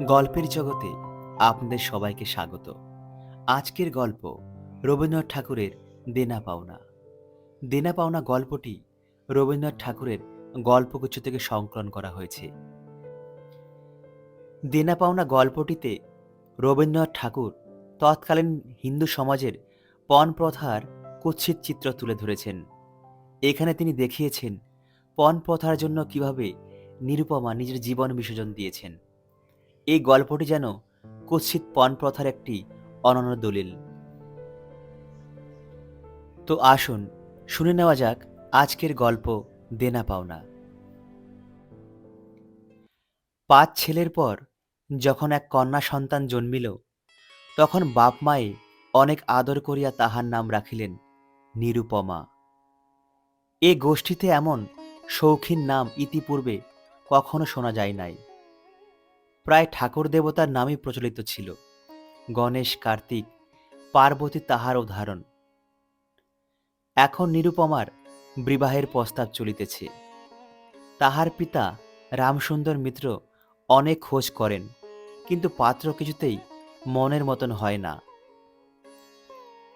গল্পের জগতে আপনাদের সবাইকে স্বাগত। আজকের গল্প রবীন্দ্রনাথ ঠাকুরের দেনা পাওনা। দেনা পাওনা গল্পটি রবীন্দ্রনাথ ঠাকুরের গল্পগুচ্ছ থেকে সংকলন করা হয়েছে। দেনা পাওনা গল্পটিতে রবীন্দ্রনাথ ঠাকুর তৎকালীন হিন্দু সমাজের পণ প্রথার কুৎসিত চিত্র তুলে ধরেছেন। এখানে তিনি দেখিয়েছেন পণ প্রথার জন্য কীভাবে নিরুপমা নিজের জীবন বিসর্জন দিয়েছেন। এই গল্পটি যেন কুৎসিত পণ প্রথার একটি অনন্য দলিল। তো আসুন, শুনে নেওয়া যাক আজকের গল্প দেনা পাওনা। পাঁচ ছেলের পর যখন এক কন্যা সন্তান জন্মিল, তখন বাপ মায়ে অনেক আদর করিয়া তাহার নাম রাখিলেন নিরুপমা। এ গোষ্ঠীতে এমন শৌখিন নাম ইতিপূর্বে কখনো শোনা যায় নাই। প্রায় ঠাকুর দেবতার নামই প্রচলিত ছিল। গণেশ, কার্তিক, পার্বতী তাহার উদাহরণ। এখন নিরুপমার বিবাহের প্রস্তাব চলিতেছে। তাহার পিতা রামসুন্দর মিত্র অনেক খোঁজ করেন, কিন্তু পাত্র কিছুতেই মনের মতন হয় না।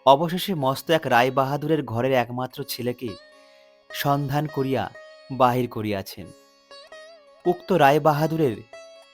অবশেষে মস্ত এক রায় বাহাদুরের ঘরের একমাত্র ছেলেকে সন্ধান করিয়া বাহির করিয়াছেন। উক্ত রায় বাহাদুরের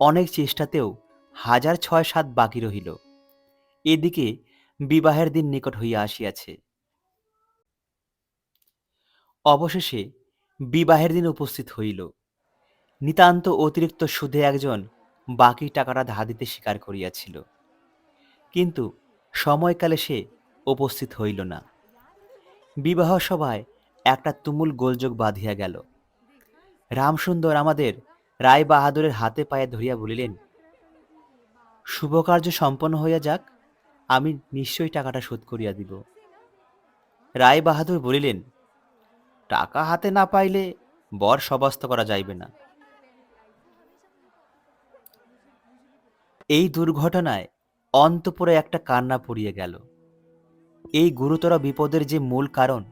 অনেক চেষ্টাতেও হাজার ছয় সাত বাকি রহিল। এদিকে বিবাহের দিন নিকট হইয়া আসিয়াছে। অবশেষে বিবাহের দিন উপস্থিত হইল। নিতান্ত অতিরিক্ত সুদে একজন বাকি টাকাটা ধার দিতে স্বীকার করিয়াছিল। কিন্তু সময়কালে সে উপস্থিত হইল না। বিবাহ সভায় একটা তুমুল গোলযোগ বাঁধিয়া গেল। রামসুন্দর আমাদের রায় বাহাদুরের হাতে পায়ে ধরিয়া বলিলেন, শুভকার্য সম্পন্ন হইয়া যাক, আমি নিশ্চয়ই টাকাটা শোধ করিয়া দিব। রায় বাহাদুর বলিলেন, টাকা হাতে না পাইলে বর সবাস্ত করা যাইবে না। এই দুর্ঘটনায় অন্তপুরে একটা কান্না পড়িয়া গেল। এই গুরুতর বিপদের যে মূল কারণ,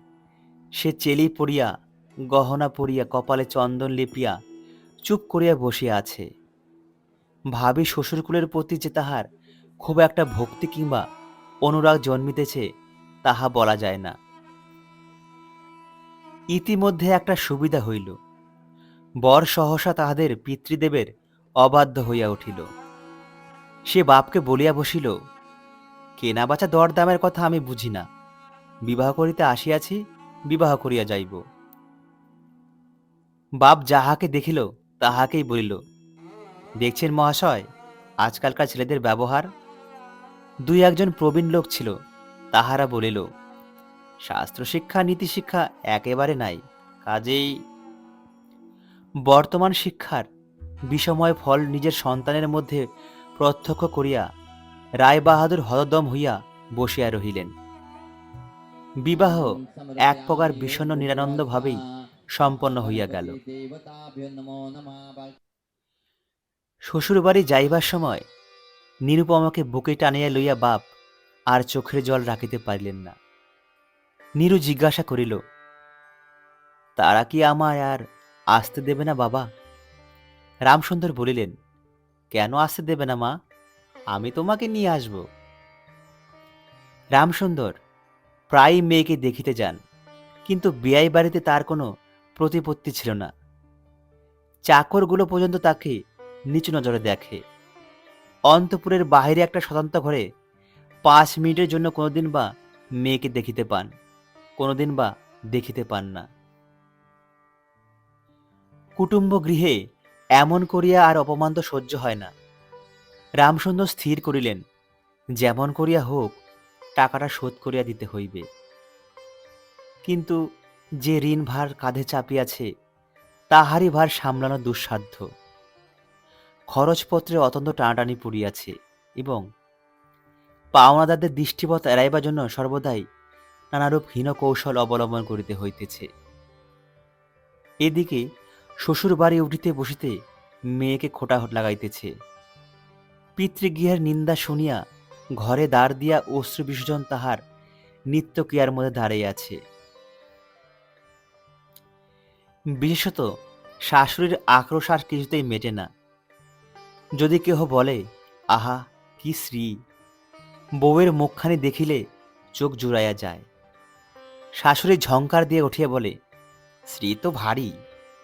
সে চেলি পড়িয়া, গহনা পরিয়া কপালে চন্দন লিপিয়া চুপ করিয়া বসিয়া আছে। ভাবি শ্বশুরকুলের প্রতি যে তাহার খুব একটা ভক্তি কিংবা অনুরাগ জন্মিতেছে, তাহা বলা যায় না। ইতিমধ্যে একটা সুবিধা হইল। বর সহসা তাহাদের পিতৃদেবের অবাধ্য হইয়া উঠিল। সে বাপকে বলিয়া বসিল, কেনা বাচা দর দামের কথা আমি বুঝি না। বিবাহ করিতে আসিয়াছি, বিবাহ করিয়া যাইব। বাপ যাহাকে দেখিল তাহাকেই বলিল, দেখছেন মহাশয়, আজকালকার ছেলেদের ব্যবহার? দুই একজন প্রবীণ লোক ছিল, তাহারা বলিল, শাস্ত্র শিক্ষা, নীতি শিক্ষা একেবারে নাই, কাজেই বর্তমান শিক্ষার বিষময় ফল নিজের সন্তানের মধ্যে প্রত্যক্ষ করিয়া রায় বাহাদুর হরদম হইয়া বসিয়া রহিলেন। বিবাহ এক প্রকার বিষণ্ণ নিরানন্দভাবেই সম্পন্ন হইয়া গেল। শ্বশুরবাড়ি যাইবার সময় নিরুপমাকে বুকে টানিয়া লইয়া বাপ আর চোখের জল রাখিতে পারিলেন না। নিরু জিজ্ঞাসা করিল তারা কি আমায় আর আসতে দেবে না বাবা? রামসুন্দর বলিলেন কেন আসতে দেবে না মা? আমি তোমাকে নিয়ে আসব। রামসুন্দর প্রায় মেয়েকে দেখিতে যান কিন্তু বিয়াই বাড়িতে তার কোনো প্রতিপত্তি ছিল না। চাকরগুলো পর্যন্ত তাকে নিচু নজরে দেখে। অন্তপুরের বাহিরে একটা স্বতন্ত্র ঘরে পাঁচ মিনিটের জন্য কোনোদিন বা মেয়েকে দেখিতে পান, কোনোদিন বা দেখিতে পান না। কুটুম্ব গৃহে এমন করিয়া আর অপমান তো সহ্য হয় না। রামসুন্দর স্থির করিলেন, যেমন করিয়া হোক, টাকাটা শোধ করিয়া দিতে হইবে। কিন্তু যে ঋণ ভার কাঁধে চাপিয়াছে, তাহারই ভার সামলানো দুঃসাধ্য। খরচপত্রে অত্যন্ত টানাটানি পড়িয়াছে এবং পাওনাদারদের দৃষ্টিপথ এড়াইবার জন্য সর্বদাই নানারূপ হীন কৌশল অবলম্বন করিতে হইতেছে। এদিকে শ্বশুর বাড়ি উঠিতে বসিতে মেয়েকে খোটা লাগাইতেছে। পিতৃগৃহের নিন্দা শুনিয়া ঘরে দাঁড় দিয়া অশ্রু বিসর্জন তাহার নিত্য ক্রিয়ার মধ্যে দাঁড়িয়ে আছে বিশেষত শাশুড়ির আক্রোশ আর কিছুতেই মেটে না। যদি কেহ বলে, আহা, কি শ্রী বউয়ের মুখখানি দেখিলে চোখ জুড়াইয়া যায়। শাশুড়ি ঝঙ্কার দিয়ে উঠিয়া বলে শ্রী তো ভারী,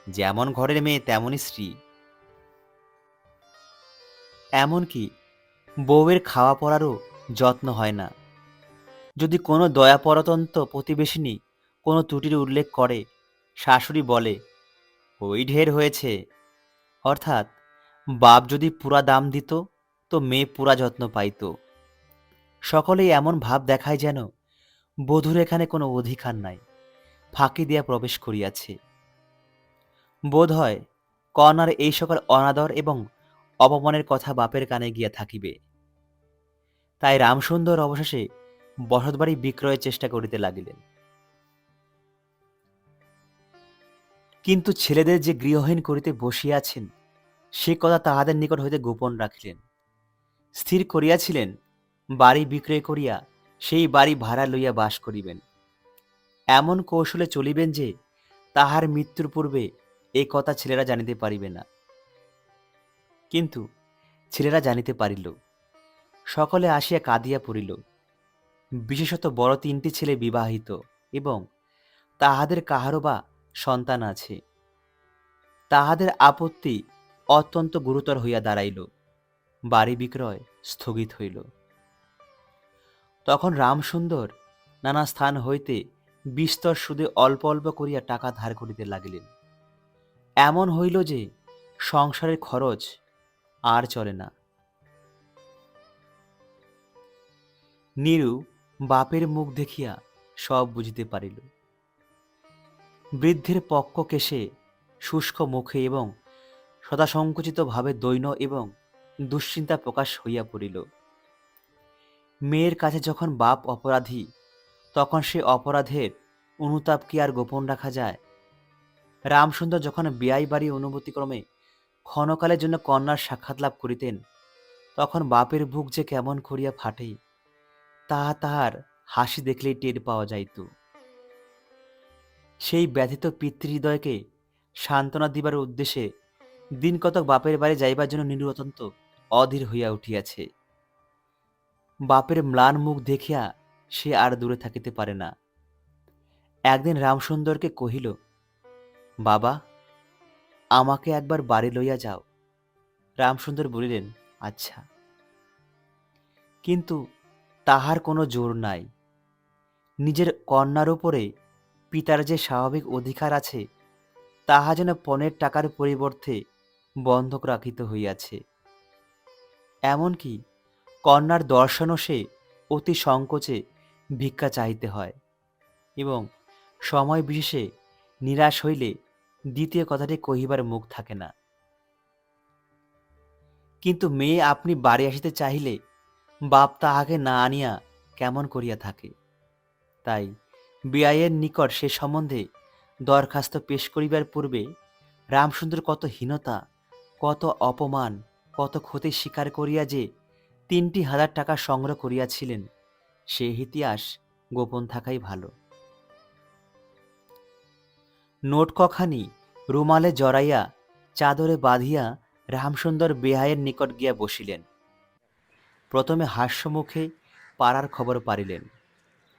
যেমন ঘরের মেয়ে তেমনই শ্রী এমনকি বউয়ের খাওয়া পড়ারও যত্ন হয় না। যদি কোনো দয়া পরতন্ত প্রতিবেশিনী কোনো ত্রুটির উল্লেখ করে শাশুড়ি বলে, ওই ঢের হয়েছে। অর্থাৎ, বাপ যদি পুরা দাম দিত, তো মেয়ে পুরা যত্ন পাইত। সকলেই এমন ভাব দেখায় যেন বধূর এখানে কোনো অধিকার নাই, ফাঁকি দিয়া প্রবেশ করিয়াছে। বোধ হয় কর্ণার এই সকল অনাদর এবং অপমানের কথা বাপের কানে গিয়া থাকিবে। তাই রামসুন্দর অবশেষে বসতবাড়ি বিক্রয়ের চেষ্টা করিতে লাগিলেন। কিন্তু ছেলেদের যে গৃহহীন করিতে বসিয়াছেন, সে কথা তাহাদের নিকট হইতে গোপন রাখিলেন। স্থির করিয়াছিলেন, বাড়ি বিক্রয় করিয়া সেই বাড়ি ভাড়া লইয়া বাস করিবেন। এমন কৌশলে চলিবেন যে, তাহার মৃত্যুর পূর্বে এ কথা ছেলেরা জানিতে পারিবে না। কিন্তু ছেলেরা জানিতে পারিল, সকলে আসিয়া কাঁদিয়া পড়িল। বিশেষত বড় তিনটি ছেলে বিবাহিত এবং তাহাদের কাহারও বা সন্তান আছে। তাহাদের আপত্তি অত্যন্ত গুরুতর হইয়া দাঁড়াইল। বাড়ি বিক্রয় স্থগিত হইল। তখন রামসুন্দর নানা স্থান হইতে বিস্তর সুদে অল্প অল্প করিয়া টাকা ধার করিতে লাগিলেন। এমন হইল যে, সংসারের খরচ আর চলে না। নীরু বাপের মুখ দেখিয়া সব বুঝিতে পারিল। বৃদ্ধের পক্ষ কেশে শুষ্ক মুখে এবং সদাসংকুচিত ভাবে দৈন্য এবং দুশ্চিন্তা প্রকাশ হইয়া পড়িল। মেয়ের কাছে যখন বাপ অপরাধী, তখন সে অপরাধের অনুতাপ কি আর গোপন রাখা যায়? রামসুন্দর যখন বিয়াই বাড়ি অনুভূতিক্রমে ক্ষণকালের জন্য কন্যার সাক্ষাৎ লাভ করিতেন, তখন বাপের বুক যে কেমন করিয়া ফাটে, তাহা তাহার হাসি দেখলেই টের পাওয়া যাইত। সেই ব্যথিত পিতৃহৃদয়কে সান্ত্বনা দিবার উদ্দেশ্যে দিন কতক বাপের বাড়ি যাইবার জন্য নীলু অত্যন্ত অধীর হইয়া উঠিয়াছে। বাপের ম্লান মুখ দেখিয়া সে আর দূরে থাকিতে পারে না। একদিন রামসুন্দরকে কহিল, বাবা, আমাকে একবার বাড়ি লইয়া যাও। রামসুন্দর বলিলেন আচ্ছা। কিন্তু তাহার কোনো জোর নাই। নিজের কন্যার উপরে পিতার যে স্বাভাবিক অধিকার আছে, তাহা যেন পণের টাকার পরিবর্তে বন্ধক রাখিত হইয়াছে। এমনকি কন্যার দর্শনও সে অতি সংকোচে ভিক্ষা চাহিতে হয় এবং সময় বিশেষে নিরাশ হইলে দ্বিতীয় কথাটি কহিবার মুখ থাকে না। কিন্তু মেয়ে আপনি বাড়ি আসিতে চাহিলে বাপ তাহাকে না আনিয়া কেমন করিয়া থাকে? তাই বিআইয়ের নিকট সে সম্বন্ধে দরখাস্ত পেশ করিবার পূর্বে রামসুন্দর কত হীনতা, কত অপমান, কত ক্ষতি স্বীকার করিয়া যে তিনটি হাজার টাকা সংগ্রহ করিয়াছিলেন, সে ইতিহাস গোপন থাকাই ভালো। নোট কখানি রুমালে জড়াইয়া চাদরে বাঁধিয়া রামসুন্দর বেহাইয়ের নিকট গিয়া বসিলেন। প্রথমে হাস্যমুখে পাড়ার খবর পারিলেন।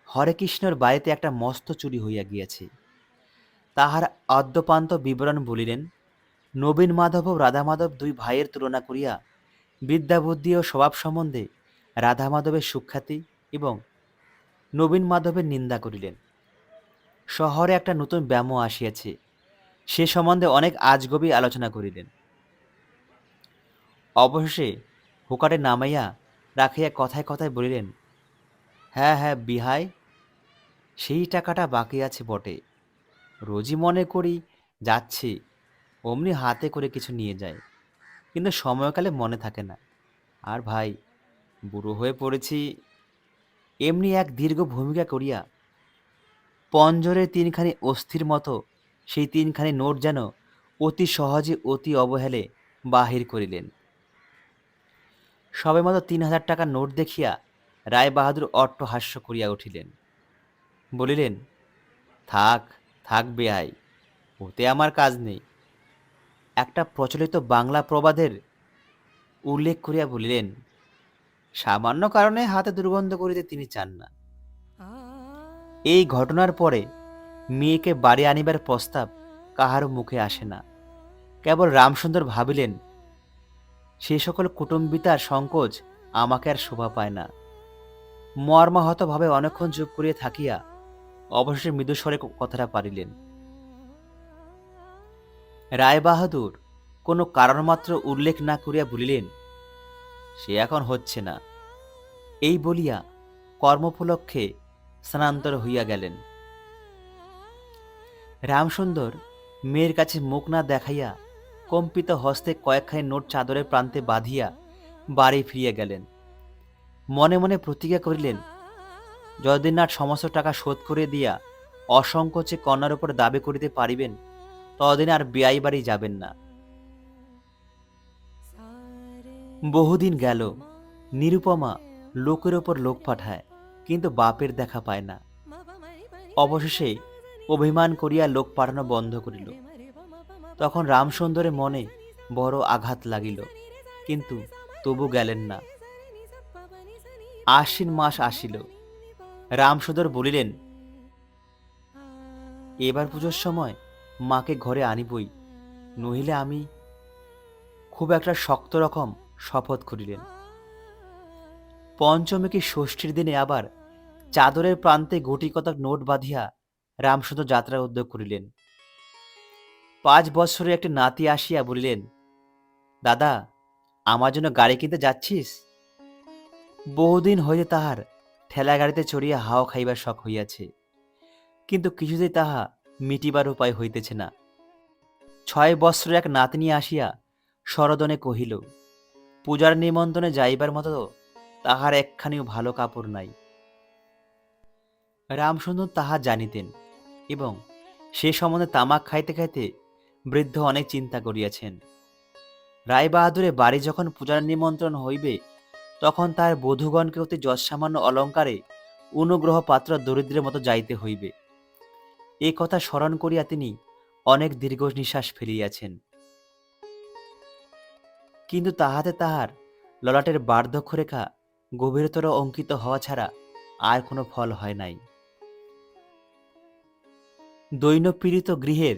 হরেকৃষ্ণর বাড়িতে একটা মস্ত চুরি হইয়া গিয়াছে। তাহার আদ্যপান্ত বিবরণ বলিলেন, নবীন মাধব ও রাধা মাধব দুই ভাইয়ের তুলনা করিয়া বিদ্যাবুদ্ধি ও স্বভাব সম্বন্ধে রাধা মাধবের সুখ্যাতি এবং নবীন মাধবের নিন্দা করিলেন। শহরে একটা নতুন ব্যামো আসিয়াছে, সে সম্বন্ধে অনেক আজগবি আলোচনা করিলেন। অবশেষে হুকাটে নামাইয়া রাখিয়া কথায় কথায় বলিলেন হ্যাঁ হ্যাঁ বিহাই সেই টাকাটা বাকি আছে বটে। রোজই মনে করি যাচ্ছি, অমনি হাতে করে কিছু নিয়ে যায় কিন্তু সময়কালে মনে থাকে না। আর ভাই, বুড়ো হয়ে পড়েছি। এমনি এক দীর্ঘ ভূমিকা করিয়া পঞ্জরের তিনখানি অস্থির মতো সেই তিনখানি নোট যেন অতি সহজে, অতি অবহেলে বাহির করিলেন। সবে মতো তিন হাজার টাকার নোট দেখিয়া রায় বাহাদুর অট্টহাস্য করিয়া উঠিলেন। বলিলেন, থাক থাক বেহাই ওতে আমার কাজ নেই। একটা প্রচলিত বাংলা প্রবাদের উল্লেখ করিয়া বলিলেন, সামান্য কারণে হাতে দুর্গন্ধ করিতে তিনি চান না। এই ঘটনার পরে মেয়েকে বাড়ি আনিবার প্রস্তাব কাহারও মুখে আসে না। কেবল রামসুন্দর ভাবিলেন, সে সকল কুটুম্বিতার সংকোচ আমাকে আর শোভা পায় না। মর্মাহতভাবে অনেকক্ষণ চুপ করিয়া থাকিয়া অবশেষে মৃদুস্বরে কথাটা পারিলেন। রায়বাহাদুর কোনো কারণমাত্র উল্লেখ না করিয়া বলিলেন, সে এখন হচ্ছে না। এই বলিয়া কর্মোপলক্ষে স্থানান্তর হইয়া গেলেন। রামসুন্দর মেয়ের কাছে মুখ না দেখাইয়া কম্পিত হস্তে কয়েকখানি নোট চাদরের প্রান্তে বাঁধিয়া বাড়ি ফিরিয়া গেলেন। মনে মনে প্রতিজ্ঞা করিলেন যতদিন না সমস্ত টাকা শোধ করে দিয়া অসংকোচে কন্যার উপর দাবি করিতে পারিবেন, ততদিন আর বেয়াই বাড়ি যাবেন না। বহুদিন গেল, নিরুপমা লোকের ওপর লোক পাঠায়, কিন্তু বাপের দেখা পায় না। অবশেষে অভিমান করিয়া লোক পাঠানো বন্ধ করিল। তখন রামসুন্দরের মনে বড় আঘাত লাগিল, কিন্তু তবু গেলেন না। আশ্বিন মাস আসিল রামসুন্দর বলিলেন, এবার পুজোর সময় মাকে ঘরে আনিবই, নহিলে আমি খুব একটা শক্ত রকম শপথ করিলেন। পঞ্চমী কি ষষ্ঠীর দিনে আবার চাদরের প্রান্তে গুটি কতক নোট বাঁধিয়া রামসুন্দর যাত্রার উদ্যোগ করিলেন। পাঁচ বৎসরের একটি নাতি আসিয়া বলিলেন, দাদা, আমার জন্য গাড়ি কিনতে যাচ্ছিস? বহুদিন হইতে তাহার ঠেলা গাড়িতে চড়িয়া হাওয়া খাইবার শখ হইয়াছে। কিন্তু কিছুতেই তাহা মিটিবার উপায় হইতেছে না। ছয় বৎসরের এক নাতনি আসিয়া সরদনে কহিল, পূজার নিমন্ত্রণে যাইবার মতো তাহার একখানিও ভালো কাপড় নাই। রামসুন্দর তাহা জানিতেন এবং সে সম্বন্ধে তামাক খাইতে খাইতে বৃদ্ধ অনেক চিন্তা করিয়াছেন। রায়বাহাদুরে বাড়ি যখন পূজার নিমন্ত্রণ হইবে তখন তার বধূগণকে অতি যৎসামান্য অলঙ্কারে অনুগ্রহ পাত্র দরিদ্রের মতো যাইতে হইবে। এই কথা স্মরণ করিয়া তিনি অনেক দীর্ঘ নিঃশ্বাস ফেলিয়াছেন। কিন্তু তাহাতে তাহার ললাটের বার্ধক্যরেখা গভীরতর অঙ্কিত হওয়া ছাড়া আর কোনো ফল হয় নাই। দৈনপীড়িত গৃহের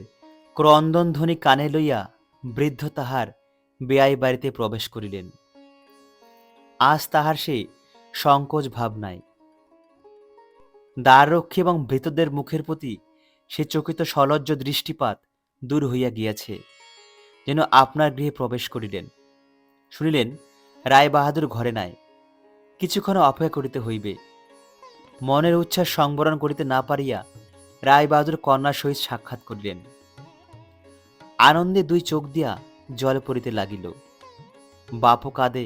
ক্রন্দন ধ্বনি কানে লইয়া বৃদ্ধ তাহার বেয়াই বাড়িতে প্রবেশ করিলেন। আজ তাহার সে সংকোচ ভাব নাই। দ্বাররক্ষী এবং ভৃতদের মুখের প্রতি সে চকিত সলজ্জ দৃষ্টিপাত দূর হইয়া গিয়াছে, যেন আপনার গৃহে প্রবেশ করিলেন। শুনিলেন রায় বাহাদুর ঘরে নাই, কিছুক্ষণ অপেক্ষা করিতে হইবে। মনের উচ্ছ্বাস সংবরণ করিতে না পারিয়া রায় বাহাদুর কন্যার সহিত সাক্ষাৎ করিলেন। আনন্দে দুই চোখ দিয়া জল পড়িতে লাগিল। বাপও কাঁদে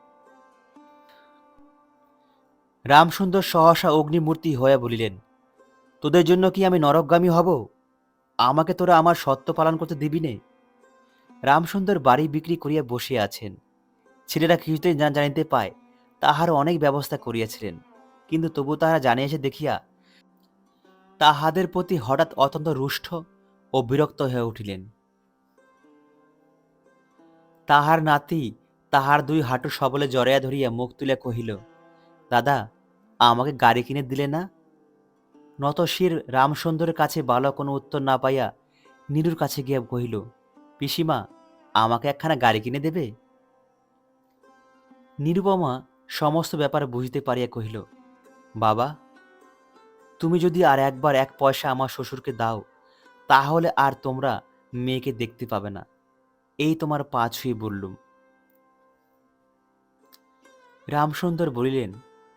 রামসুন্দর সহসা অগ্নিমূর্তি হইয়া বলিলেন, তোদের জন্য কি আমি নরকগামী হব? আমাকে তোরা আমার সত্য পালন করতে দিবি নে? রামসুন্দর বাড়ি বিক্রি করিয়া বসে আছেন। ছেলেরা কিছুতেই না জানিতে পায়, তাহার অনেক ব্যবস্থা করিয়াছিলেন। কিন্তু তবু তাহারা জানিয়াছে দেখিয়া, তাহাদের প্রতি হঠাৎ অত্যন্ত রুষ্ট ও বিরক্ত হয়ে উঠিলেন। তাহার নাতি তাহার দুই হাঁটু সবলে জড়াইয়া ধরিয়া মুখ তুলে কহিল দাদা, আমাকে গাড়ি কিনে দিলে না? নতশির রামসুন্দরের কাছে বালক কোনো উত্তর না পাইয়া নীলুর কাছে গিয়া কহিল, পিসিমা, আমাকে একখানা গাড়ি কিনে দেবে? নিরুপমা সমস্ত ব্যাপার বুঝতে পারিয়া কহিল, বাবা, তুমি যদি আর একবার এক পয়সা আমার শ্বশুরকে দাও, তাহলে আর তোমরা মেয়েকে দেখতে পাবে না। এই তোমার পা ছুঁয়ে বললুম। রামসুন্দর বলিলেন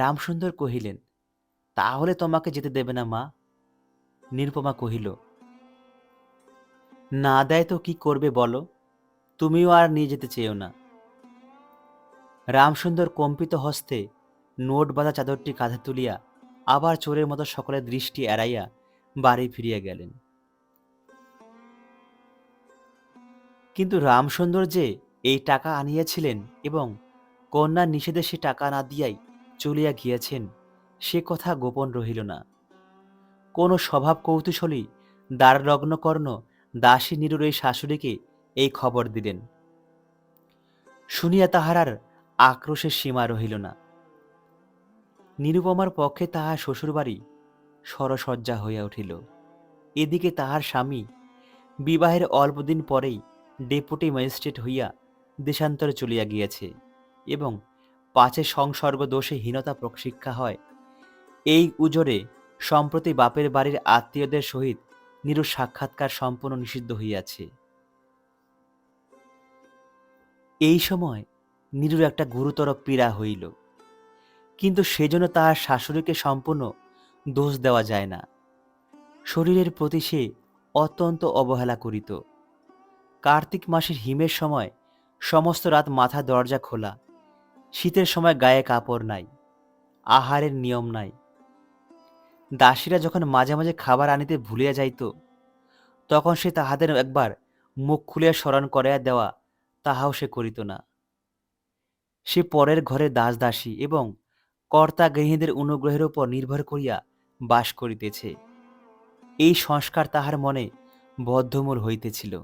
রামসুন্দর কহিলেন, তাহলে তোমাকে যেতে দেবে না মা? নিরুপমা কহিল, না দেয় তো কি করবে বলো, তুমিও আর নিয়ে যেতে চেয়েও না। রামসুন্দর কম্পিত হস্তে নোট বাঁধা চাদরটি কাঁধে তুলিয়া আবার চোরের মতো সকলের দৃষ্টি এড়াইয়া বাড়ি ফিরিয়া গেলেন। কিন্তু রামসুন্দর যে এই টাকা আনিয়াছিলেন এবং কন্যার নিষেধে সে টাকা না দিয়াই চলিয়া গিয়াছেন, সে কথা গোপন রহিল না। কোন স্বভাব কৌতূহলী দ্বারলগ্ন কর্ণ দাসী নিরুর এই শাশুড়িকে এই খবর দিলেন। শুনিয়া তাহার আক্রোশের সীমা রহিল না। নিরুপমার পক্ষে তাহার শ্বশুরবাড়ি সরসজ্জা হইয়া উঠিল। এদিকে তাহার স্বামী বিবাহের অল্পদিন পরেই ডেপুটি ম্যাজিস্ট্রেট হইয়া দেশান্তরে চলিয়া গিয়াছে এবং পাঁচে সংসর্গ দোষে হীনতা প্রশিক্ষা হয়। এই উজরে, সম্প্রতি বাপের বাড়ির আত্মীয়দের সহিত নিরু সাক্ষাৎকার সম্পূর্ণ নিষিদ্ধ হইয়াছে। এই সময় নিরুর একটা গুরুতর পীড়া হইল। কিন্তু সেজন্য তাহার শাশুড়িকে সম্পূর্ণ দোষ দেওয়া যায় না। শরীরের প্রতি সে অত্যন্ত অবহেলা করিত। কার্তিক মাসের হিমের সময় সমস্ত রাত মাথা দরজা খোলা। শীতের সময় গায়ে কাপড় নাই, আহারের নিয়ম নাই। দাসীরা যখন মাঝে মাঝে খাবার আনিতে ভুলিয়া যাইত, তখন সে তাহাদের একবার মুখ খুলিয়া স্মরণ করাইয়া দেওয়া তাহাও সে করিত না। সে পরের ঘরে দাস দাসী এবং কর্তা গৃহীদের অনুগ্রহের উপর নির্ভর করিয়া বাস করিতেছে। এই সংস্কার তাহার মনে বদ্ধমূল হইতেছিল।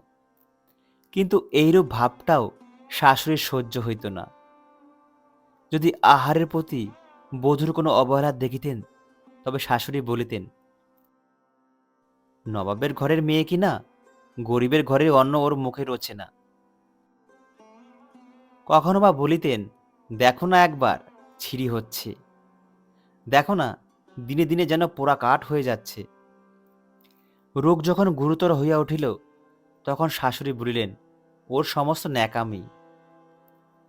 কিন্তু এইরূপ ভাবটাও শাশুড়ির সহ্য হইত না। যদি আহারের প্রতি বধূর কোনো অবহেলা দেখিতেন, তবে শাশুড়ি বলিতেন, নবাবের ঘরের মেয়ে কি না? গরিবের ঘরের অন্ন ওর মুখে রোছে না। কখনো বা বলিতেন, দেখো না একবার ছিরি হচ্ছে। দেখো না, দিনে দিনে যেন পোড়া কাঠ হয়ে যাচ্ছে। রোগ যখন গুরুতর হইয়া উঠিল, তখন শাশুড়ি বলিলেন, ওর সমস্ত ন্যাকামি।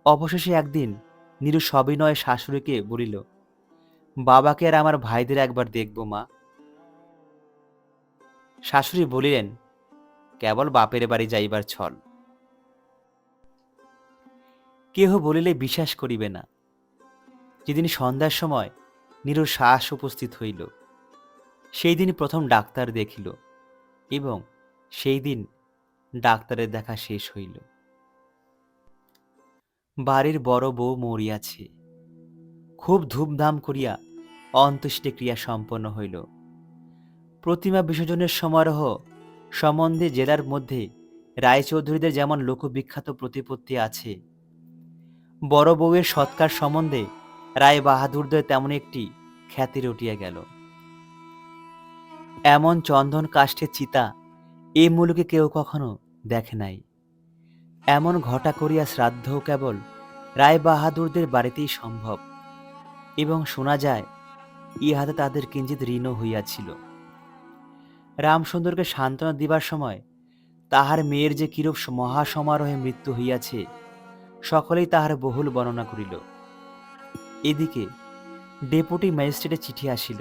অবশেষে একদিন নিরু সবিনয়ে শাশুড়িকে বলিল, বাবাকে আর আমার ভাইদের একবার দেখব, মা। শাশুড়ি বলিলেন, কেবল বাপের বাড়ি যাইবার ছল। কেহ বলিলে বিশ্বাস করিবে না। যেদিন সন্ধ্যার সময় নিরুর শ্বাস উপস্থিত হইল সেই দিন প্রথম ডাক্তার দেখিল এবং সেই দিন ডাক্তারের দেখা শেষ হইল। বাড়ির বড় বউ মরিয়াছে। খুব ধুমধাম করিয়া অন্ত্যেষ্টি ক্রিয়া সম্পন্ন হইল। প্রতিমা বিসর্জনের সমারোহ সম্বন্ধে জেলার মধ্যে রায়চৌধুরীদের যেমন লোকবিখ্যাত প্রতিপত্তি আছে, বড় বউয়ের সৎকার সম্বন্ধে রায় বাহাদুরদের তেমন একটি খ্যাতি রটিয়া গেল। এমন চন্দন কাষ্ঠের চিতা এ মুলুকে কেউ কখনো দেখে নাই। এমন ঘটা করিয়া শ্রাদ্ধও কেবল রায় বাহাদুরদের বাড়িতেই সম্ভব। এবং শোনা যায়, ইহাতে তাদের কিঞ্চিত ঋণও হইয়াছিল। রামসুন্দরকে সান্ত্বনা দিবার সময় তাহার মেয়ের যে কিরূপ মহাসমারোহে মৃত্যু হইয়াছে, সকলেই তাহার বহুল বর্ণনা করিল। এদিকে ডেপুটি ম্যাজিস্ট্রেটের চিঠি আসিল।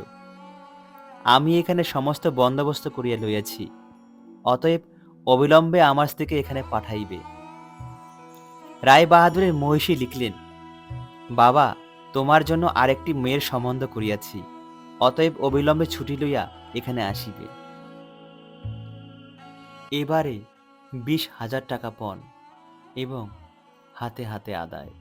আমি এখানে সমস্ত বন্দোবস্ত করিয়া লইয়াছি, অতএব অবিলম্বে আমার স্ত্রীকে এখানে পাঠাইবে। রায় বাহাদুরের মহিষী লিখলেন, বাবা, তোমার জন্য আরেকটি মেয়ের সম্বন্ধ করিয়াছি, অতএব অবিলম্বে ছুটি লইয়া এখানে আসিবে। এবারে বিশ হাজার টাকা পণ এবং হাতে হাতে আদায়।